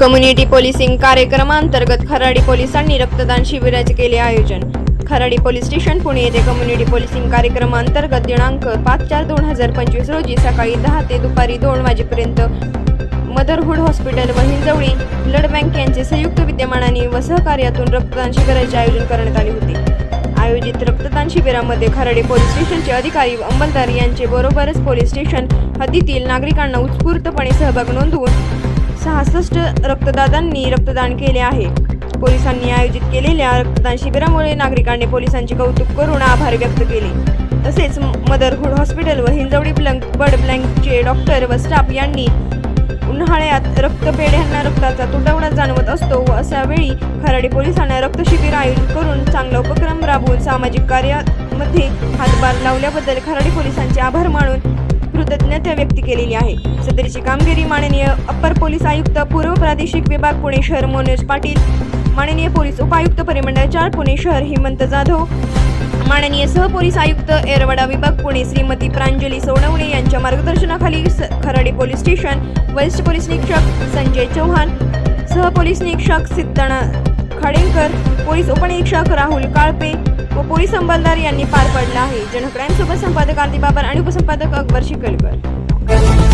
Community policing कार्यक्रमांतर्गत खराडी पोलिसांनी रक्तदान शिबिराचे केले आयोजन. खराडी पोलीस स्टेशन पुणे येथे कम्युनिटी पोलिसिंग कार्यक्रमांतर्गत दिनांक पाच चार दोन हजार पंचवीस रोजी सकाळी दहा ते दुपारी दोन वाजेपर्यंत मदरहुड हॉस्पिटल व हिंजवळी ब्लड बँक यांचे संयुक्त विद्यमानाने व सहकार्यातून रक्तदान शिबिराचे आयोजन करण्यात आले होते. आयोजित रक्तदान शिबिरामध्ये खराडे पोलीस स्टेशनचे अधिकारी अंमलदार यांचे बरोबरच पोलीस स्टेशन हद्दीतील नागरिकांना उत्स्फूर्तपणे सहभाग नोंदवून सहासष्ट रक्तदातांनी रक्तदान केले आहे. पोलिसांनी आयोजित केलेल्या रक्तदान शिबिरामुळे नागरिकांनी पोलिसांचे कौतुक करून आभार व्यक्त केले. तसेच मदरहुड हॉस्पिटल व हिंजवडी ब्लंक बड ब्लँकचे डॉक्टर व स्टाफ यांनी उन्हाळ्यात रक्तपेढ्यांना रक्ताचा तुटवडा जाणवत असतो व अशा वेळी खराडी पोलिसांना रक्त शिबिर आयोजित करून चांगला उपक्रम राबवून सामाजिक कार्यामध्ये हातभार लावल्याबद्दल खराडी पोलिसांचे आभार मानून कृतज्ञता व्यक्त केलेली आहे. सदरची कामगिरी माननीय अप्पर पोलीस आयुक्त पूर्व प्रादेशिक विभाग पुणे शहर मनोज पाटील माननीय पोलीस उपायुक्त परिमंडळ चार पुणे शहर हेमंत जाधव माननीय सहपोलीस आयुक्त एरवडा विभाग पुणे श्रीमती प्रांजली सोनवणे यांच्या मार्गदर्शनाखाली स- खराडी पोलीस स्टेशन वरिष्ठ पोलीस निरीक्षक संजय चौहान सहपोलीस निरीक्षक सिद्धना खाडेकर पोलीस उपनिरीक्षक राहुल काळपे व पुरी अंमलदार यांनी पार पडला आहे. जनक्राईम सोबत संपादक आरती बाबर आणि उपसंपादक अकबर शिकलकर.